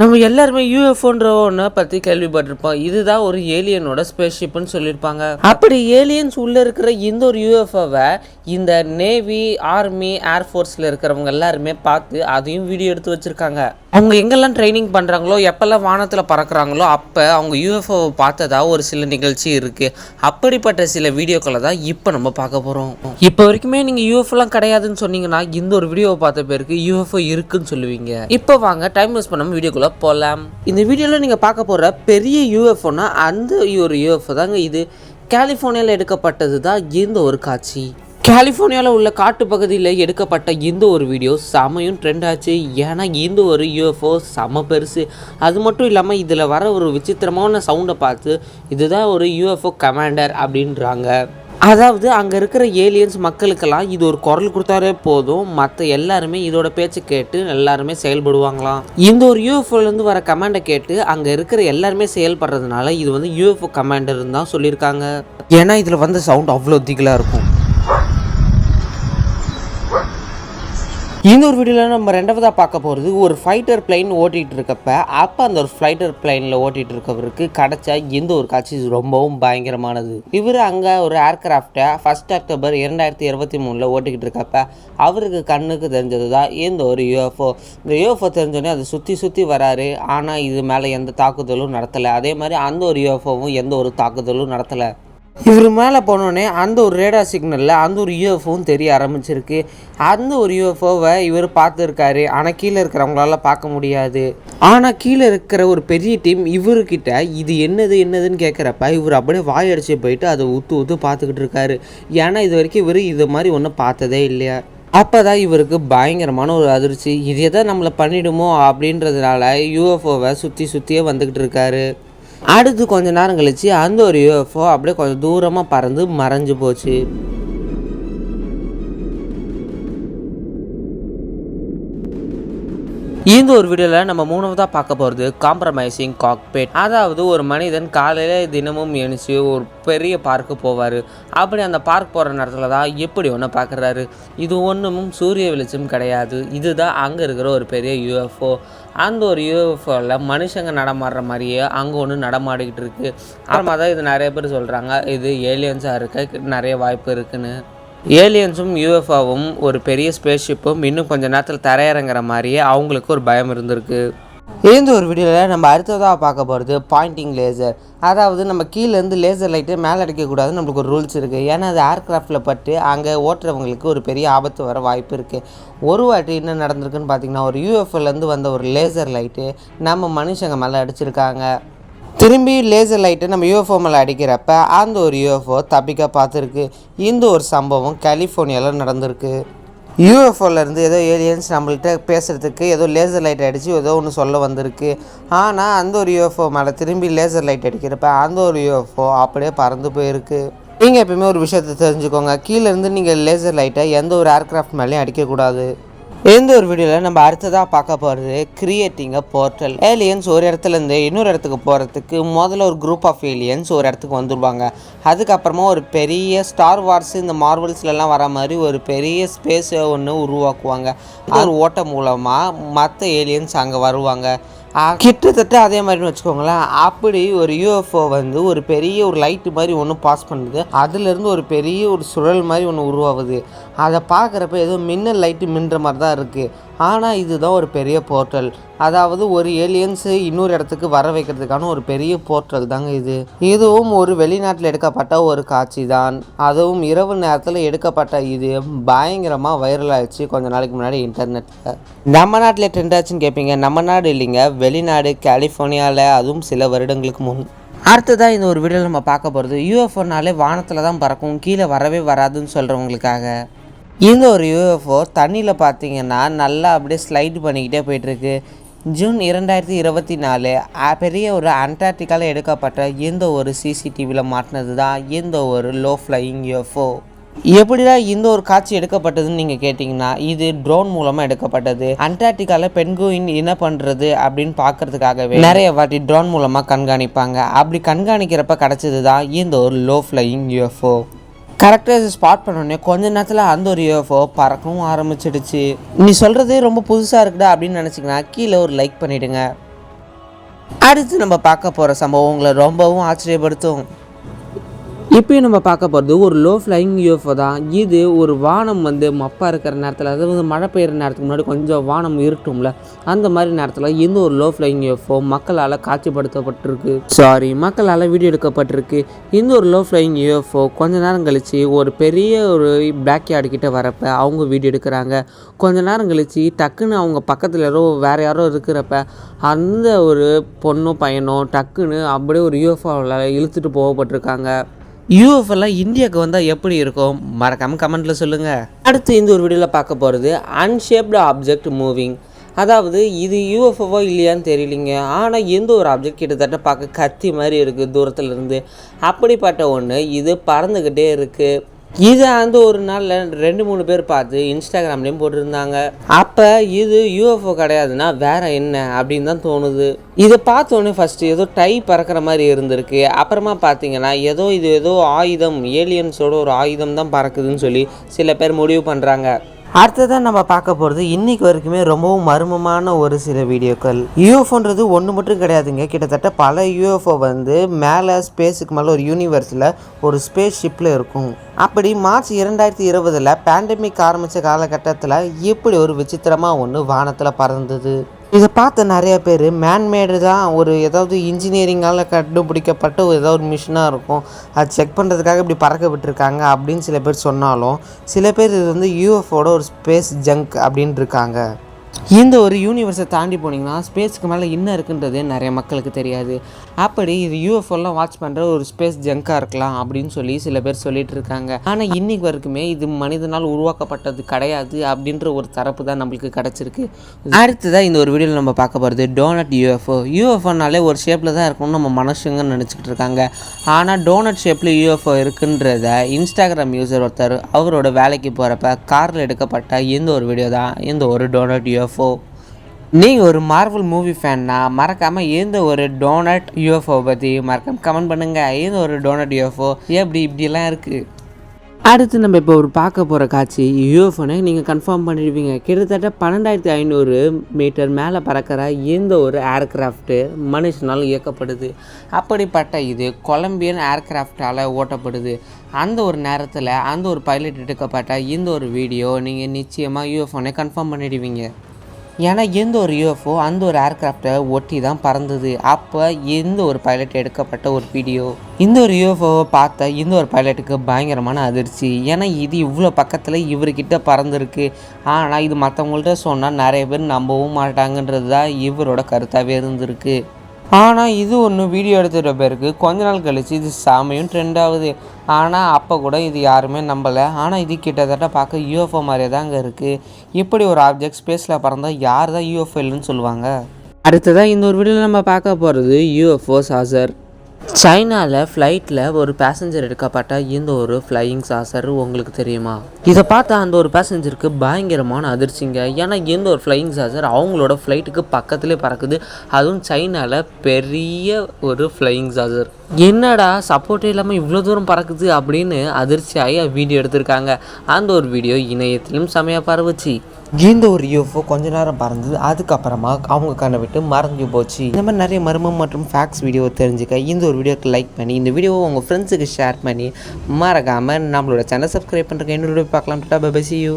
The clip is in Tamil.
நம்ம எல்லாருமே யூஎஃப்ஓன்ற ஒன்றை பற்றி கேள்விப்பட்டிருப்போம். இதுதான் ஒரு ஏலியனோட ஸ்பேஸ்ஷிப்னு சொல்லியிருப்பாங்க. அப்படி ஏலியன்ஸ் உள்ளே இருக்கிற இந்த ஒரு யூஎஃப்ஓவை இந்த நேவி ஆர்மி ஏர்ஃபோர்ஸில் இருக்கிறவங்க எல்லாருமே பார்த்து அதையும் வீடியோ எடுத்து வச்சுருக்காங்க. அவங்க எங்கெல்லாம் ட்ரைனிங் பண்ணுறாங்களோ எப்போல்லாம் வானத்தில் பறக்குறாங்களோ அப்போ அவங்க யூஎஃப்ஓவை பார்த்ததா ஒரு சில நிகழ்ச்சி இருக்குது அப்படிப்பட்ட சில வீடியோக்களை தான் இப்போ நம்ம பார்க்க போகிறோம் இப்போ வரைக்குமே நீங்கள் யூஎஃப்ஓலாம் கிடையாதுன்னு சொன்னீங்கன்னா இந்த ஒரு வீடியோவை பார்த்த பேருக்கு யூஎஃப்ஓ இருக்குன்னு சொல்லுவீங்க. இப்போ வாங்க டைம் வேஸ்ட் பண்ணாமல் வீடியோக்குள்ளே போகலாம் இந்த வீடியோவில் நீங்கள் பார்க்க போகிற பெரிய யூஎஃப்ஓனா அந்த ஒரு யூஎஃப்ஓ தாங்க இது. கலிஃபோர்னியாவில் எடுக்கப்பட்டது தான் இந்த ஒரு காட்சி. கலிஃபோர்னியாவில் உள்ள காட்டு பகுதியில் எடுக்கப்பட்ட இந்த ஒரு வீடியோ செமையும் ட்ரெண்ட் ஆச்சு. ஏன்னா இந்த ஒரு யூஎஃப்ஓ செம பெருசு. அது மட்டும் இல்லாமல் இதில் வர ஒரு விசித்திரமான சவுண்டை பார்த்து இதுதான் ஒரு யூஎஃப்ஓ கமாண்டர் அப்படின்றாங்க. அதாவது அங்கே இருக்கிற ஏலியன்ஸ் மக்களுக்கெல்லாம் இது ஒரு குரல் கொடுத்தாலே போதும். மற்ற எல்லாருமே இதோட பேச்சை கேட்டு எல்லாருமே செயல்படுவாங்களாம் இந்த ஒரு யூஎஃப்ஓலேருந்து வர கமாண்டை கேட்டு அங்கே இருக்கிற எல்லாருமே செயல்படுறதுனால இது வந்து யூஎஃப்ஓ கமாண்டர்னு தான் சொல்லியிருக்காங்க. ஏன்னா இதில் வந்த சவுண்ட் அவ்வளோ திகிலாக இருக்கும். இந்த ஒரு வீடியோவில் நம்ம ரெண்டாவதாக பார்க்க போகிறது ஒரு ஃபைட்டர் பிளைன் ஓட்டிகிட்டு இருக்கப்ப அப்போ அந்த ஒரு ஃபைட்டர் பிளைனில் ஓட்டிகிட்டு இருக்கவருக்கு கிடச்ச எந்த ஒரு காட்சி ரொம்பவும் பயங்கரமானது. இவர் அங்கே ஒரு ஏர்கிராஃப்டை ஃபஸ்ட் அக்டோபர் இரண்டாயிரத்தி இருபத்தி மூணில் ஓட்டிக்கிட்டு இருக்கப்ப அவருக்கு கண்ணுக்கு தெரிஞ்சது தான் இந்த ஒரு யூஎஃப்ஓ இந்த யூஎஃப்ஓ தெரிஞ்சோடனே அதை சுற்றி சுற்றி வராரு. ஆனால் இது மேலே எந்த தாக்குதலும் நடத்தலை. அதே மாதிரி அந்த ஒரு யூஎஃப்ஓவும் எந்த ஒரு தாக்குதலும் நடத்தலை. இவர் மேலே போனோடனே அந்த ஒரு ரேடா சிக்னலில் அந்த ஒரு யூஎஃப்ஓவும் தெரிய ஆரம்பிச்சிருக்கு. அந்த ஒரு யூஎஃப்ஓவை இவர் பார்த்துருக்காரு. ஆனால் கீழே இருக்கிறவங்களால பார்க்க முடியாது. ஆனால் கீழே இருக்கிற ஒரு பெரிய டீம் இவர்கிட்ட இது என்னது என்னதுன்னு கேட்குறப்ப இவர் அப்படியே வாயடிச்சு போயிட்டு அதை ஊற்று ஊற்று பார்த்துக்கிட்டு இருக்காரு. ஏன்னா இது வரைக்கும் இவர் இது மாதிரி ஒன்றும் பார்த்ததே இல்லையா? அப்போ தான் இவருக்கு பயங்கரமான ஒரு அதிர்ச்சி. இது எதை நம்மளை பண்ணிடுமோ அப்படின்றதுனால யூஎஃப்ஓவை சுற்றி சுற்றியே வந்துக்கிட்டு இருக்காரு. அடுத்து கொஞ்ச நேரம் கழிச்சு அந்த ஒரு யூஎஃப்ஓ அப்படியே கொஞ்சம் தூரமாக பறந்து மறைஞ்சு போச்சு. இந்த ஒரு வீடியோவில் நம்ம மூணாவதாக பார்க்க போகிறது காம்ப்ரமைசிங் காக்பேட் அதாவது ஒரு மனிதன் காலையில் தினமும் எழுந்துச்சு ஒரு பெரிய பார்க்கு போவார். அப்படி அந்த பார்க் போகிற நேரத்தில் தான் எப்படி ஒன்று பார்க்குறாரு இது ஒன்றும் சூரிய வெளிச்சம் கிடையாது. இதுதான் அங்கே இருக்கிற ஒரு பெரிய யூஎஃப்ஓ அந்த ஒரு யூஎஃப்ஓவில் மனுஷங்க நடமாடுற மாதிரியே அங்கே ஒன்று நடமாடிக்கிட்டு இருக்குது அப்புறமா தான் இது நிறைய பேர் சொல்கிறாங்க இது ஏலியன்ஸாக இருக்க நிறைய வாய்ப்பு இருக்குன்னு. ஏலியன்ஸும் யூஎஃப்ஓவும் ஒரு பெரிய ஸ்பேஸ்ஷிப்பும் இன்னும் கொஞ்சம் நேரத்தில் தரையிறங்குற மாதிரியே அவங்களுக்கு ஒரு பயம் இருந்திருக்கு. இந்த ஒரு வீடியோவில் நம்ம அடுத்ததாக பார்க்க போகிறது பாயிண்டிங் லேசர் அதாவது நம்ம கீழேருந்து லேசர் லைட்டு மேலே அடிக்கக்கூடாது நம்மளுக்கு ஒரு ரூல்ஸ் இருக்குது ஏன்னா அது ஏர்க்ராஃப்டில் பட்டு அங்கே ஓட்டுறவங்களுக்கு ஒரு பெரிய ஆபத்து வர வாய்ப்பு இருக்குது ஒரு வாட்டி என்ன நடந்திருக்குன்னு பார்த்தீங்கன்னா ஒரு யூஎஃப்ஓலேருந்து வந்த ஒரு லேசர் லைட்டு நம்ம மனுஷங்க மேலே அடிச்சிருக்காங்க. திரும்பி லேசர் லைட்டை நம்ம யூஎஃப்ஓ மேலே அடிக்கிறப்ப அந்த ஒரு யூஎஃப்ஓ தப்பிக்க பார்த்துருக்கு. இந்த ஒரு சம்பவம் கலிஃபோர்னியாவில் நடந்திருக்கு. யூஎஃப்ஓலேருந்து ஏதோ ஏலியன்ஸ் நம்மள்கிட்ட பேசுகிறதுக்கு ஏதோ லேசர் லைட் அடித்து ஏதோ ஒன்று சொல்ல வந்திருக்கு. ஆனால் அந்த ஒரு யூஎஃப்ஓ மேலே திரும்பி லேசர் லைட் அடிக்கிறப்ப அந்த ஒரு யூஎஃப்ஓ அப்படியே பறந்து போயிருக்கு. நீங்கள் எப்பயுமே ஒரு விஷயத்தை தெரிஞ்சுக்கோங்க. கீழேருந்து நீங்கள் லேசர் லைட்டை எந்த ஒரு ஏர்க்ராஃப்ட் மேலேயும் அடிக்கக்கூடாது. இந்த ஒரு வீடியோவில் நம்ம அடுத்ததாக பார்க்க போகிறது கிரியேட்டிங் அ போர்ட்டல் ஏலியன்ஸ் ஒரு இடத்துலேருந்து இன்னொரு இடத்துக்கு போகிறதுக்கு முதல்ல ஒரு குரூப் ஆஃப் ஏலியன்ஸ் ஒரு இடத்துக்கு வந்துடுவாங்க அதுக்கப்புறமா ஒரு பெரிய ஸ்டார் வார்ஸ் இந்த மார்வல்ஸ்லலாம் வர மாதிரி ஒரு பெரிய ஸ்பேஸை ஒன்று உருவாக்குவாங்க. ஒரு ஓட்டம் மூலமாக மற்ற ஏலியன்ஸ் அங்கே வருவாங்க. கிட்டத்தட்ட அதே மாதிரின்னு வச்சுக்கோங்களேன். அப்படி ஒரு யூஎஃப்ஓ வந்து ஒரு பெரிய ஒரு லைட்டு மாதிரி ஒன்று பாஸ் பண்ணுது. அதுலேருந்து ஒரு பெரிய ஒரு சுழல் மாதிரி ஒன்று உருவாகுது. அதை பார்க்குறப்ப ஏதோ மின்னல் லைட்டு மின்ற மாதிரி தான் இருக்குது ஆனால் இதுதான் ஒரு பெரிய போர்ட்டல். அதாவது ஒரு ஏலியன்ஸு இன்னொரு இடத்துக்கு வர வைக்கிறதுக்கான ஒரு பெரிய போர்ட்டல் தாங்க இது. இதுவும் ஒரு வெளிநாட்டில் எடுக்கப்பட்ட ஒரு காட்சி தான் அதுவும் இரவு நேரத்தில் எடுக்கப்பட்ட இது பயங்கரமாக வைரல் ஆயிடுச்சு கொஞ்ச நாளைக்கு முன்னாடி இன்டர்நெட்டில் நம்ம நாட்டில் ட்ரெண்ட் ஆச்சுன்னு கேட்பீங்க நம்ம நாடு இல்லைங்க. வெளிநாடு கலிஃபோர்னியாவில் அதுவும் சில வருடங்களுக்கு முன். அடுத்ததாக இந்த ஒரு வீடியோவில் நம்ம பார்க்க போகிறது யூஎஃப்ஓனாலே வானத்தில் தான் பறக்கும். கீழே வரவே வராதுன்னு சொல்கிறவங்களுக்காக இந்த ஒரு யூஎஃப்ஓ தண்ணியில் பார்த்தீங்கன்னா நல்லா அப்படியே ஸ்லைடு பண்ணிக்கிட்டே போயிட்டுருக்கு. ஜூன் இரண்டாயிரத்தி இருபத்தி நாலு பெரிய ஒரு அண்டார்டிகாவில் எடுக்கப்பட்ட இந்த ஒரு சிசிடிவியில் மாட்டினது தான் இந்த ஒரு லோ ஃப்ளையிங் யூஎஃப்ஓ எப்படிடா இந்த ஒரு காட்சி எடுக்கப்பட்டதுன்னு நீங்கள் கேட்டிங்கன்னா இது ட்ரோன் மூலமாக எடுக்கப்பட்டது. அண்டார்டிகாவில் பெண்குயின் என்ன பண்ணுறது அப்படின்னு பார்க்கறதுக்காகவே நிறைய வாட்டி ட்ரோன் மூலமாக கண்காணிப்பாங்க. அப்படி கண்காணிக்கிறப்ப கிடச்சது தான் இந்த ஒரு லோ ஃப்ளையிங் யூஎஃப்ஓ கரெக்டாக இது ஸ்பாட் பண்ணோடனே கொஞ்ச நேரத்தில் அந்த ஒரு யூஎஃப்ஓ பறக்கவும் ஆரம்பிச்சிடுச்சு. நீ சொல்கிறது ரொம்ப புதுசாக இருக்குடா அப்படின்னு நினச்சிங்கன்னா கீழே ஒரு லைக் பண்ணிவிடுங்க அடுத்து நம்ம பார்க்க போகிற சம்பவம் உங்களை ரொம்பவும் ஆச்சரியப்படுத்தும். இப்போயும் நம்ம பார்க்க போகிறது ஒரு லோ ஃப்ளைங் யூஎஃப்ஓ தான். இது ஒரு வானம் வந்து மப்பாக இருக்கிற நேரத்தில் அதாவது மழை பெய்கிற நேரத்துக்கு முன்னாடி கொஞ்சம் வானம் இருட்டும்ல அந்த மாதிரி நேரத்தில் இந்த ஒரு லோ ஃப்ளைங் யூஎஃப்ஓ மக்களால் காட்சிப்படுத்தப்பட்டிருக்கு. சாரி மக்களால் வீடியோ எடுக்கப்பட்டிருக்கு. இந்த ஒரு லோ ஃப்ளைங் யூஎஃப்ஓ கொஞ்ச நேரம் கழித்து ஒரு பெரிய ஒரு பேக் யார்டு கிட்ட வரப்ப அவங்க வீடியோ எடுக்கிறாங்க. கொஞ்ச நேரம் கழித்து டக்குன்னு அவங்க பக்கத்தில் யாரோ வேறு யாரோ இருக்கிறப்ப அந்த ஒரு பொண்ணும் பையனும் டக்குன்னு அப்படியே ஒரு யூஎஃப்ஓவில் இழுத்துட்டு போகப்பட்டிருக்காங்க. யூஎஃப்எல்லாம் இந்தியாவுக்கு வந்தால் எப்படி இருக்கும்? மறக்காமல் கமெண்ட்டில் சொல்லுங்கள் அடுத்து இந்த ஒரு வீடியோவில் பார்க்க போகிறது அன்ஷேப்டு ஆப்ஜெக்ட் மூவிங் அதாவது இது யூஎஃப்ஓவோ இல்லையான்னு தெரியலிங்க. ஆனால் எந்த ஒரு ஆப்ஜெக்ட் கிட்டத்தட்ட பார்க்க கத்தி மாதிரி இருக்குது தூரத்தில் இருந்து. அப்படிப்பட்ட ஒன்று இது பறந்துக்கிட்டே இருக்குது இதை அந்த ஒரு நாளில் ரெண்டு மூணு பேர் பார்த்து இன்ஸ்டாகிராம்லேயும் போட்டிருந்தாங்க. அப்போ இது யூஎஃப்ஓ கிடையாதுன்னா வேற என்ன அப்படின்னு தான் தோணுது. இதை பார்த்தோன்னே ஃபஸ்ட்டு ஏதோ டை பறக்கிற மாதிரி இருந்திருக்கு. அப்புறமா பார்த்தீங்கன்னா ஏதோ இது ஏதோ ஆயுதம் ஏலியன்ஸோட ஒரு ஆயுதம் தான் பறக்குதுன்னு சொல்லி சில பேர் முடிவு பண்ணுறாங்க அடுத்ததான் நம்ம பார்க்க போகிறது இன்னைக்கு வரைக்குமே ரொம்பவும் மர்மமான ஒரு சில வீடியோக்கள். யூஎஃப்ன்றது ஒன்று மட்டும் கிடையாதுங்க. கிட்டத்தட்ட பல யூஎஃப்ஓ வந்து மேலே ஸ்பேஸுக்கு மேலே ஒரு யூனிவர்ஸில் ஒரு ஸ்பேஸ் ஷிப்பில் இருக்கும். அப்படி மார்ச் இரண்டாயிரத்தி இருபதில் பேண்டமிக் ஆரம்பித்த காலகட்டத்தில் இப்படி ஒரு விசித்திரமாக ஒன்று வானத்தில் பறந்தது. இதை பார்த்த நிறைய பேர் மேன்மேடு தான் ஒரு ஏதாவது இன்ஜினியரிங்கால் கண்டுபிடிக்கப்பட்ட ஒரு ஏதாவது ஒரு மிஷினாக இருக்கும். அது செக் பண்ணுறதுக்காக இப்படி பறக்க விட்டுருக்காங்க அப்படின்னு சில பேர் சொன்னாலும் சில பேர் இது வந்து யூஎஃபோட ஒரு ஸ்பேஸ் ஜங்க் அப்படின்ட்டு இருக்காங்க. இந்த ஒரு யூனிவர்ஸை தாண்டி போனீங்கன்னா ஸ்பேஸ்க்கு மேலே என்ன இருக்குன்றது நிறைய மக்களுக்கு தெரியாது. அப்படி இது யூஎஃப்ஓலாம் வாட்ச் பண்ணுற ஒரு ஸ்பேஸ் ஜங்காக இருக்கலாம் அப்படின்னு சொல்லி சில பேர் சொல்லிட்டு இருக்காங்க. ஆனால் இன்னைக்கு வரைக்குமே இது மனிதனால் உருவாக்கப்பட்டது கிடையாது அப்படின்ற ஒரு தரப்பு தான் நம்மளுக்கு கிடச்சிருக்கு. அடுத்ததாக இந்த ஒரு வீடியோவில் நம்ம பார்க்க போகிறது டோனட் யூஎஃப்ஓ யூஎஃப்ஓனாலே ஒரு ஷேப்பில் தான் இருக்கணும்னு நம்ம மனுஷங்க நினச்சிக்கிட்டு இருக்காங்க. ஆனால் டோனட் ஷேப்பில் யூஎஃப்ஓ இருக்குன்றத இன்ஸ்டாகிராம் யூசர் ஒருத்தர் அவரோட வேலைக்கு போகிறப்ப காரில் எடுக்கப்பட்ட இந்த ஒரு வீடியோ தான் இந்த ஒரு டோனட் யூஎஃப்ஓ நீங்கள் ஒரு மார்வல் மூவி ஃபேன்னா மறக்காமல் எந்த ஒரு டோனட் யூஎஃப்ஓ பற்றி மறக்காமல் கமெண்ட் பண்ணுங்கள் எந்த ஒரு டோனட் யூஎஃப்ஓ எப்படி இப்படிலாம் இருக்குது அடுத்து நம்ம இப்போ ஒரு பார்க்க போகிற காட்சி யூஎஃப்ஓனே நீங்கள் கன்ஃபார்ம் பண்ணிடுவீங்க. கிட்டத்தட்ட பன்னெண்டாயிரத்தி ஐநூறு மீட்டர் மேலே பறக்கிற எந்த ஒரு ஏர்கிராஃப்ட்டு மனுஷனால் இயக்கப்படுது. அப்படிப்பட்ட இது கொலம்பியன் ஏர்கிராஃப்டால் ஓட்டப்படுது. அந்த ஒரு நேரத்தில் அந்த ஒரு பைலட் எடுக்கப்பட்ட இந்த ஒரு வீடியோ நீங்கள் நிச்சயமாக யூஎஃப்ஓனே கன்ஃபார்ம் பண்ணிடுவீங்க. ஏன்னா எந்த ஒரு யூஎஃப்ஓ அந்த ஒரு ஏர்க்ராஃப்டை ஒட்டி தான் பறந்தது. அப்போ எந்த ஒரு பைலட் எடுக்கப்பட்ட ஒரு வீடியோ இந்த ஒரு யூஎஃப்ஓவை பார்த்த இந்த ஒரு பைலட்டுக்கு பயங்கரமான அதிர்ச்சி. ஏன்னா இது இவ்வளோ பக்கத்தில் இவர்கிட்ட பறந்துருக்கு. ஆனால் இது மற்றவங்கள்ட்ட சொன்னால் நிறைய பேர் நம்பவும் மாட்டாங்கன்றது தான் இவரோட கருத்தாகவே இருந்திருக்கு. ஆனால் இது ஒன்று வீடியோ எடுத்துகிற பேருக்கு கொஞ்ச நாள் கழித்து இது சாமியும் ட்ரெண்ட் ஆகுது. ஆனால் அப்போ கூட இது யாருமே நம்பலை. ஆனால் இது கிட்டத்தட்ட பார்க்க யூஎஃப்ஓ மாதிரியே தாங்க இருக்குது இப்படி ஒரு ஆப்ஜெக்ட் ஸ்பேஸில் பறந்தால் யார் தான் யூஎஃப்ஓ இல்லைன்னு சொல்லுவாங்க? அடுத்ததாக இந்த ஒரு வீடியோவில் நம்ம பார்க்க போகிறது யூஎஃப்ஓ சாசர் சைனாவில் ஃப்ளைட்டில் ஒரு பேசஞ்சர் எடுக்கப்பட்ட இந்த ஒரு ஃப்ளையிங் சாசர் உங்களுக்கு தெரியுமா? இதை பார்த்தா அந்த ஒரு பேசஞ்சருக்கு பயங்கரமான அதிர்ச்சிங்க. ஏன்னா இந்த ஒரு ஃப்ளையிங் சாசர் அவங்களோட ஃப்ளைட்டுக்கு பக்கத்துலேயே பறக்குது. அதுவும் சைனாவில் பெரிய ஒரு ஃப்ளையிங் சாசர் என்னடா சப்போர்ட்டே இல்லாமல் இவ்வளோ தூரம் பறக்குது அப்படின்னு அதிர்ச்சியாகி வீடியோ எடுத்திருக்காங்க. அந்த ஒரு வீடியோ இணையத்திலும் செமையாக பரவுச்சு. இந்த ஒரு யூஎஃப்ஓ கொஞ்ச நேரம் பறந்தது. அதுக்கப்புறமா அவங்க கண்ணை விட்டு மறைஞ்சு போச்சு. இந்த மாதிரி நிறைய மர்மம் மற்றும் ஃபேக்ஸ் வீடியோ தெரிஞ்சுக்க இந்த ஒரு வீடியோக்கு லைக் பண்ணி இந்த வீடியோவை உங்கள் ஃப்ரெண்ட்ஸுக்கு ஷேர் பண்ணி மறக்காமல் நம்மளோட சேனல் சப்ஸ்கிரைப் பண்ணுறதுக்கு என்னோட பார்க்கலாம். Tata bye you